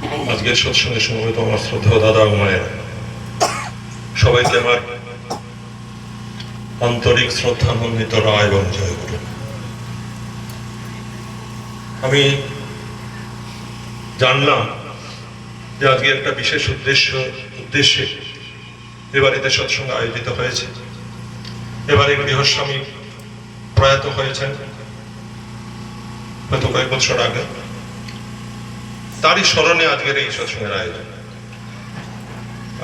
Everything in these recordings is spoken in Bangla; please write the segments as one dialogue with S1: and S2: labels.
S1: আজকের সৎসঙ্গে সমবেত আমার শ্রদ্ধা দাদা ও মায়ের, সবাইকে আমার আন্তরিক শ্রদ্ধানন্দিত রায় এবং জয় গুরু আমি জানলাম যে আজকে একটা বিশেষ উদ্দেশ্য, উদ্দেশ্যে এ বাড়িতে সৎসঙ্গ আয়োজিত হয়েছে। এবারে গৃহস্বামী প্রয়াত হয়েছেন। হয়তো কয়েক বছর আগে। তারই স্মরণে আজকের এই সৎসঙ্গের আয়োজন।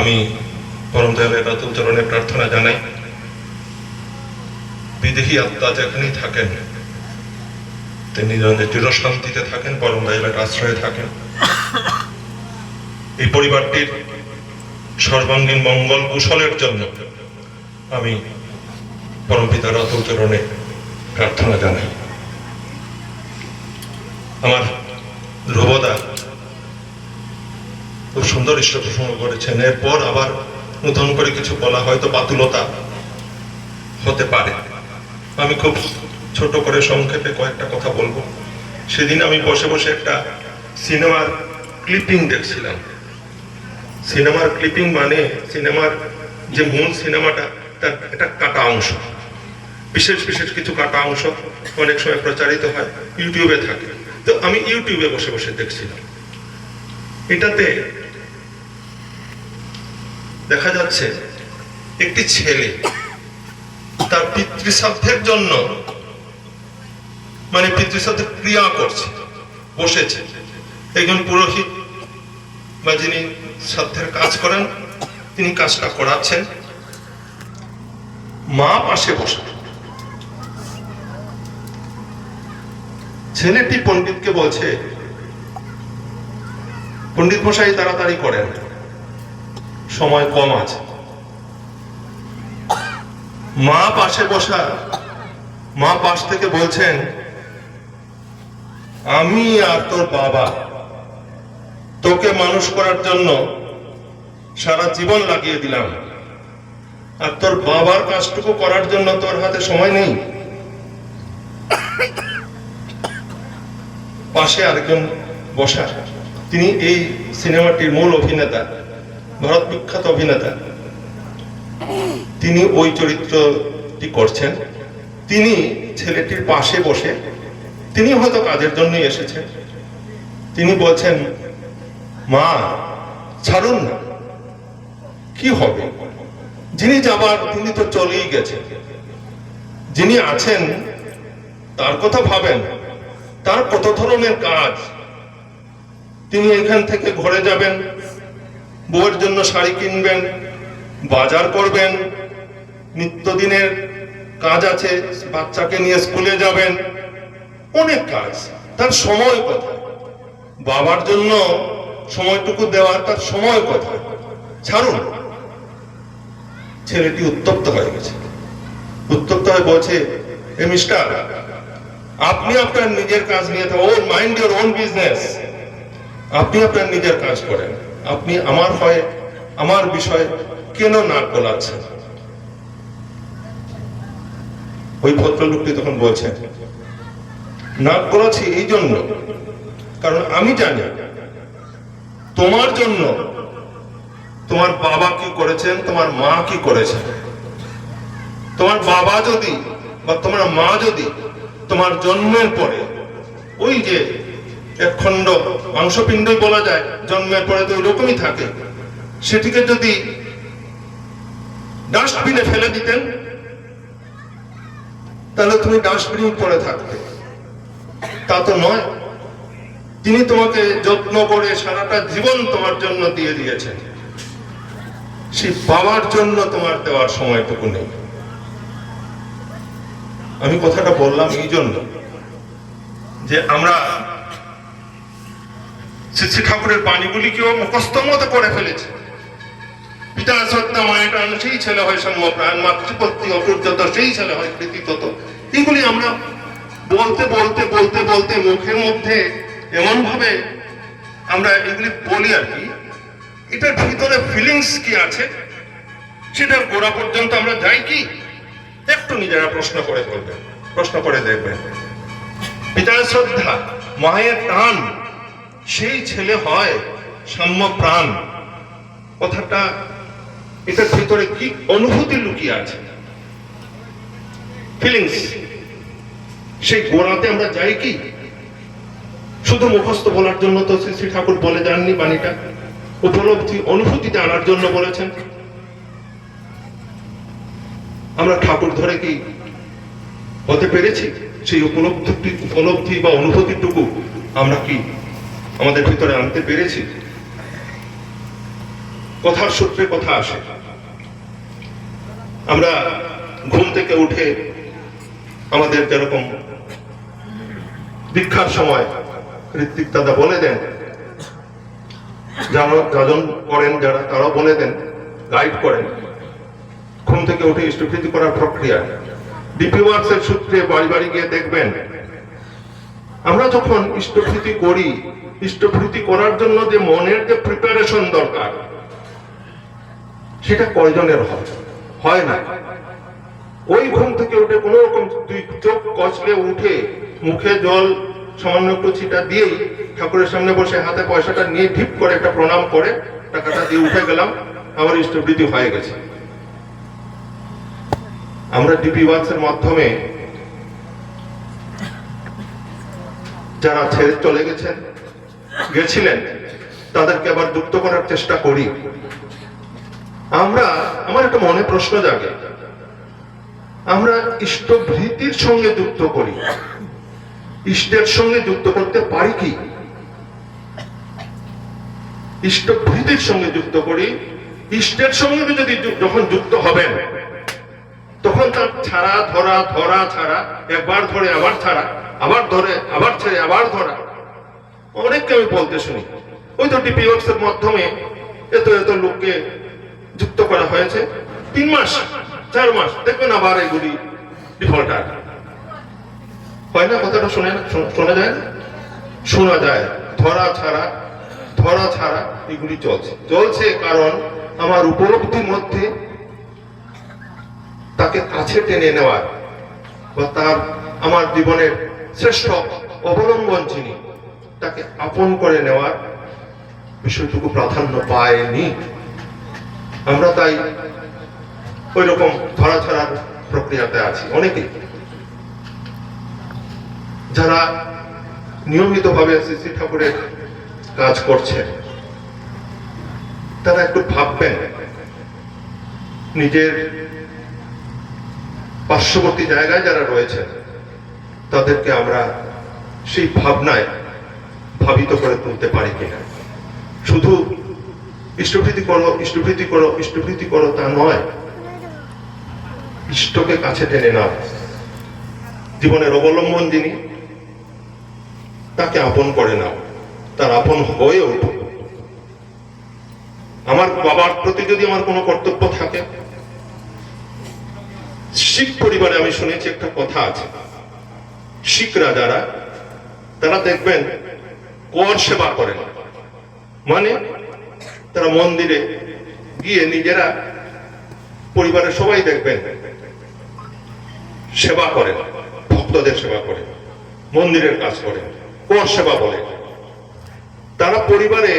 S1: আমি পরম দয়ালের রাতুল চরণে প্রার্থনা জানাই। বিদেহী আত্মা যেখানেই থাকেন তিনি যেন চিরশান্তিতে থাকেন পরম দয়ালের আশ্রয়ে থাকেন। এই পরিবারটির সর্বাঙ্গীন মঙ্গল কুশলের জন্য আমি পরম পিতা রাতুল চরণে প্রার্থনা জানাই। আমার ধ্রুবদা খুব সুন্দর ইষ্ট প্রসঙ্গ করেছেন। এরপর আবার নতুন করে কিছু বলা হয়তো বাতুলতা হতে পারে। আমি খুব ছোট করে সংক্ষেপে কয়েকটা কথা বলব। সেদিন আমি বসে বসে একটা সিনেমার ক্লিপিং দেখছিলাম। সিনেমার ক্লিপিং মানে সিনেমার যে মূল সিনেমাটা, তার একটা কাটা অংশ। বিশেষ বিশেষ কিছু কাটা অংশ অনেক সময় প্রচারিত হয়, ইউটিউবে থাকে। তো আমি ইউটিউবে বসে বসে দেখছিলাম। এটাতে দেখা যাচ্ছে একটি ছেলে তার পিতৃশ্রাদ্ধের জন্য মানে পিতৃশ্রাদ্ধের ক্রিয়া করছে, বসেছে। একজন পুরোহিত বা যিনি শ্রাদ্ধের কাজ করেন, তিনি কাজটা করাচ্ছেন। মা পাশে বসে। ছেলেটি পণ্ডিতকে বলছে, পণ্ডিত মশাই, তাড়াতাড়ি করেন। সময় কম আছে। মা পাশে বসা, মা পাশ থেকে বলছেন, আমি আর তোর বাবা, তোকে মানুষ করার জন্য সারা জীবন লাগিয়ে দিলাম। আর তোর বাবার কাজটুকু করার জন্য তোর হাতে সময় নেই। পাশে আরেকজন বসা তিনি এই সিনেমাটির মূল অভিনেতা। ভারত বিখ্যাত অভিনেতা। তিনি ওই চরিত্রটি করছেন। তিনি ছেলেটির পাশে বসে তিনি হয়তো কাজের জন্যই এসেছেন। তিনি বলছেন, মা, ছাড়ুন না। কি হবে? যিনি যাবার, তিনি তো চলেই গেছেন। যিনি আছেন, তার কথা ভাবেন। তার কত ধরনের কাজ। তিনি এখান থেকে ঘরে যাবেন। বউয়ের জন্য শাড়ি কিনবেন, বাজার করবেন, নিত্যদিনের কাজ আছে, বাচ্চাকে নিয়ে স্কুলে যাবেন, অনেক কাজ, তার সময় কথা। বাবার জন্য সময়টুকু দেওয়ার তার সময় কথা। ছাড়ুন, ছেলেটি উত্তপ্ত হয়ে গেছে। উত্তপ্ত হয়ে বলছে, এ মিস্টার, আপনি আপনার নিজের কাজ নিয়ে or mind your own business আপনি আপনার নিজের কাজ করেন। আপনি আমার হয়ে আমার বিষয়ে কেন নাক গলাচ্ছেন? ওই ভদ্রলোকটি তখন বলছেন নাক গলাচ্ছি এই জন্য, কারণ আমি জানি তোমার জন্য তোমার বাবা কি করেছেন, তোমার মা কি করেছেন। তোমার বাবা যদি বা তোমার মা যদি তোমার জন্মের পরে ওই যে এক খণ্ড মাংসপিণ্ডই বলা যায়, জন্মের পরে তো ওইরকমই থাকে। সেটিকে যদি ডাস্টবিনে ফেলে দিতেন, তাহলে তুমি ডাস্টবিন পরে থাকতে। তা তো নয়। তিনি তোমাকে যত্ন করে সারাটা জীবন তোমার জন্য দিয়ে দিয়েছেন। সে বাবার জন্য তোমার দেওয়ার সময়টুকু নেই। আমি কথাটা বললাম এই জন্য যে আমরা শ্রী ঠাকুরের বাণীগুলিকেও মুখস্থ মতো করে ফেলেছে। পিতা শ্রদ্ধা মায়ের প্রাণ, সেই ছেলে হয় সঙ্গ প্রাণ মাতৃপত্তি অসূর্যত সেই ছেলে হয় কৃতিগত এগুলি আমরা বলতে বলতে বলতে বলতে মুখের মধ্যে এমন ভাবে আমরা এগুলি বলি আর কি, এটার ভিতরে ফিলিংস কি আছে, সেটার গোড়া পর্যন্ত আমরা যাই কি, একটু নিজেরা প্রশ্ন করে বলবেন প্রশ্ন করে দেখবেন পিতার শ্রদ্ধা, মায়ের টান সেই ছেলে হয় সাম্য প্রাণ কথাটা, এটার ভিতরে কি অনুভূতি লুকিয়ে আছে? ফিলিংস সেই গোড়াতে আমরা যাই কি? শুধু মুখস্থ বলার জন্য তো শ্রী ঠাকুর বলে যাননি বাণীটা। উপলব্ধি, অনুভূতিতে আনার জন্য বলেছেন। আমরা ঠাকুর ধরে কি হতে পেরেছি? সেই উপলব্ধি উপলব্ধি বা অনুভূতিটুকু আমরা কি আমাদের ভিতরে আনতে পেরেছি। কথার সূত্রে কথা আসে। আমরা ঘুম থেকে উঠে আমাদের যেরকম দীক্ষার সময় ঋত্বিক দাদা বলে দেন। যারা করেন, যারা তারাও বলে দেন গাইড করেন। ঘুম থেকে উঠে ইষ্টভৃতি করার প্রক্রিয়া। ডিপি ওয়ার্কসের সূত্রে বাড়ি বাড়ি গিয়ে দেখবেন আমরা যখন ইষ্টভৃতি করি ইষ্টভৃতি করার জন্য যে মনের যে প্রিপারেশন দরকার, সেটা কয়জনের হয়? হয় না। ওই ঘুম থেকে উঠে কোনো রকম দুই চোখ কচলে উঠে মুখে জল সামান্য একটু ছিটা দিয়েই ঠাকুরের সামনে বসে হাতে পয়সাটা নিয়ে ঢিপ করে একটা প্রণাম করে টাকাটা দিয়ে উঠে গেলাম, আমার ইষ্টবৃদ্ধি হয়ে গেছে। আমরা ডিপি ওয়ার্কসের মাধ্যমে যারা ছেড়ে চলে গেছেন, গেছিলেন, তাদেরকে আবার যুক্ত করার চেষ্টা করি। আমরা, আমার একটা মনে প্রশ্ন জাগে। আমরা ইষ্টভৃতির সঙ্গে যুক্ত করি। ইষ্টের সঙ্গে যুক্ত করতে পারি কি? ইষ্টভৃতির সঙ্গে যুক্ত করি, ইষ্টের সঙ্গে যদি যখন যুক্ত হবেন, তখন তার ছাড়া, ধরা ধরা, ছাড়া, একবার ধরে, আবার ছাড়া আবার ধরে, আবার ছেড়ে, আবার ধরা। অনেককে আমি বলতে শুনি। ওই তো ডিপি এর মাধ্যমে এত এত লোককে যুক্ত করা হয়েছে। তিন মাস, চার মাস, দেখবেন আবার এগুলি ডিফল্টার। হয় না কথাটা শুনে না শোনা- যায় না? শোনা যায়। ধরা ছাড়া ধরা ছাড়া এগুলি চলছে। চলছে কারণ আমার উপলব্ধির মধ্যে তাকে কাছে টেনে নেওয়ার বা তার আমার জীবনের শ্রেষ্ঠ অবলম্বন যিনি, তাকে আপন করে নেওয়ার বিষয়টুকু প্রাধান্য পায়নি। আমরা তাই ওই রকম ধরা ছাড়ার প্রক্রিয়াতে আছি। অনেকেই যারা নিয়মিতভাবে শ্রী ঠাকুরের কাজ করছেন, তারা একটু ভাববেন, নিজের পার্শ্ববর্তী জায়গায় যারা রয়েছেন তাদেরকে আমরা সেই ভাবনায় ভাবিত করে তুলতে পারি কিনা। শুধু ইষ্টভৃতি করো ইষ্টভৃতি করো ইষ্টভৃতি করো তা নয়। ইষ্টকে কাছে টেনে নাও। জীবনের অবলম্বন যিনি, তাকে আপন করে নাও। তার আপন হয়ে ওঠো আমার বাবার প্রতি যদি আমার কোনো কর্তব্য থাকে, শিখ পরিবারে আমি শুনেছি একটা কথা আছে। শিখরা যারা, তারা দেখবেন কর সেবা করেন। মানে তারা মন্দিরে গিয়ে নিজেরা পরিবারের সবাই দেখবেন সেবা করেন, ভক্তদের সেবা করেন, মন্দিরের কাজ করেন কর সেবা বলে তারা পরিবারে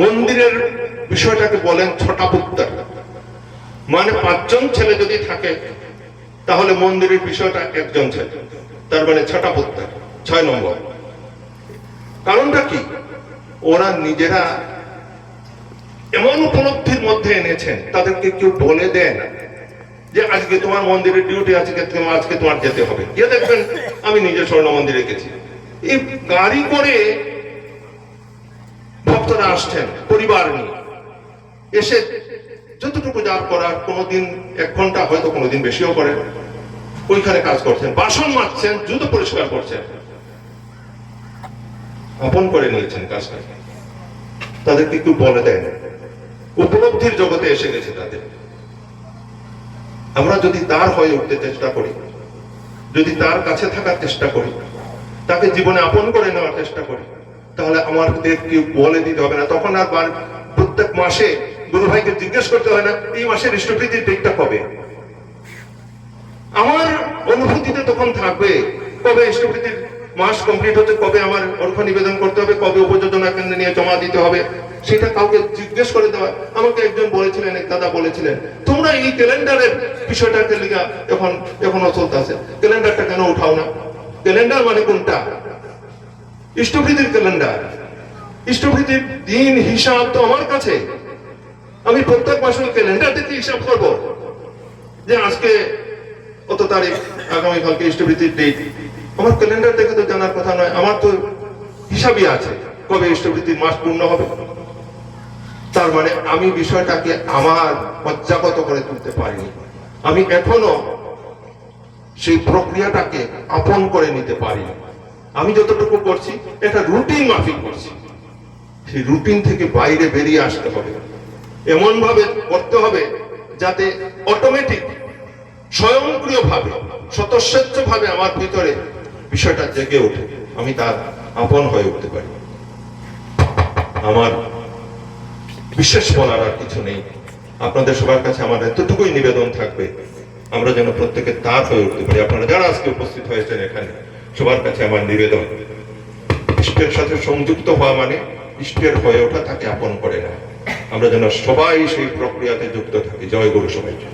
S1: মন্দিরের বিষয়টাকে বলেন ছটা পুত্তর। মানে পাঁচজন ছেলে যদি থাকে তাহলে মন্দিরের বিষয়টা একজন ছেলে। তার মানে ছটা পুত্তর ছয় নম্বর। কারণটা কি? ওরা নিজেরা এমন উপলব্ধির মধ্যে এনেছেন, তাদেরকে কেউ বলে দেন যে, আজকে তোমার মন্দিরের ডিউটি আজকে আজকে তোমার যেতে হবে। গিয়ে দেখবেন, আমি নিজে স্বর্ণ মন্দিরে গেছি। এই গাড়ি করে ভক্তরা আসছেন, পরিবার নিয়ে। এসে যতটুকু যার করার কোনোদিন এক ঘণ্টা, হয়তো কোনোদিন বেশিও করেন ওইখানে কাজ করছেন, বাসন মাজছেন, জুতো পরিষ্কার করছেন। আপন করে নিয়েছেন কাজটা। তাদেরকে একটু বলে দেন উপলব্ধির জগতে এসে গেছে তাদের। আমরা যদি তার হয়ে উঠতে চেষ্টা করি, যদি তার কাছে থাকার চেষ্টা করি, তাকে জীবনে আপন করে নেওয়ার চেষ্টা করি, তাহলে আমাদের কেউ বলে দিতে হবে না। তখন আর প্রত্যেক মাসে গুরু ভাইকে জিজ্ঞেস করতে হয় না, এই মাসের ইষ্টপ্রীতির ডেটটা কবে? আমার অনুভূতিতে তখন থাকবে কবে ইষ্টপ্রীতির মাস কমপ্লিট হতে কবে আমার অর্ঘ নিবেদন করতে হবে, কবে উপযোজনা কেন্দ্রে নিয়ে জমা দিতে হবে, সেটা কাউকে জিজ্ঞেস করে দেওয়া। আমাকে একজন বলেছিলেন, এক দাদা বলেছিলেন, তোমরা এই ক্যালেন্ডারের বিষয়টাকে লিগা এখন, এখনও চলতে আছে। ক্যালেন্ডারটা কেন উঠাও না? ক্যালেন্ডার মানে কোনটা? ইষ্টভৃতির ক্যালেন্ডার। ইষ্টভৃতির দিন হিসাব তো আমার কাছে। আমি প্রত্যেক মাসের ক্যালেন্ডার থেকে হিসাব করব যে আজকে কত তারিখ আগামীকালকে ইষ্টভৃতির ডেট আমার ক্যালেন্ডার দেখে তো জানার কথা নয়, আমার তো হিসাবই আছে কবে ইষ্টভৃতির মাস পূর্ণ হবে। তার মানে আমি বিষয়টাকে আমার পর্যাগত করে তুলতে পারিনি। আমি এখনও সেই প্রক্রিয়াটাকে আপন করে নিতে পারিনি। আমি যতটুকু করছি, এটা রুটিন মাফিক করছি। সেই রুটিন থেকে বাইরে বেরিয়ে আসতে হবে। এমন ভাবে করতে হবে যাতে অটোমেটিক স্বয়ংক্রিয় ভাবে স্বতঃস্বেচ্ছ ভাবে আমার ভিতরে বিষয়টা জেগে ওঠে। আমি তার আপন হয়ে উঠতে পারি। আমার বিশেষ বলার আর কিছু নেই। আপনাদের সবার কাছে আমার এতটুকুই নিবেদন থাকবে, আমরা যেন প্রত্যেকে তার হয়ে উঠতে পারি। আপনারা যারা আজকে উপস্থিত হয়েছেন এখানে, সবার কাছে আমার নিবেদন। ইষ্টের সাথে সংযুক্ত হওয়া মানে ইষ্টের হয়ে ওঠা তাকে আপন করে না আমরা যেন সবাই সেই প্রক্রিয়াতে যুক্ত থাকি। জয় গুরু সবাইকে।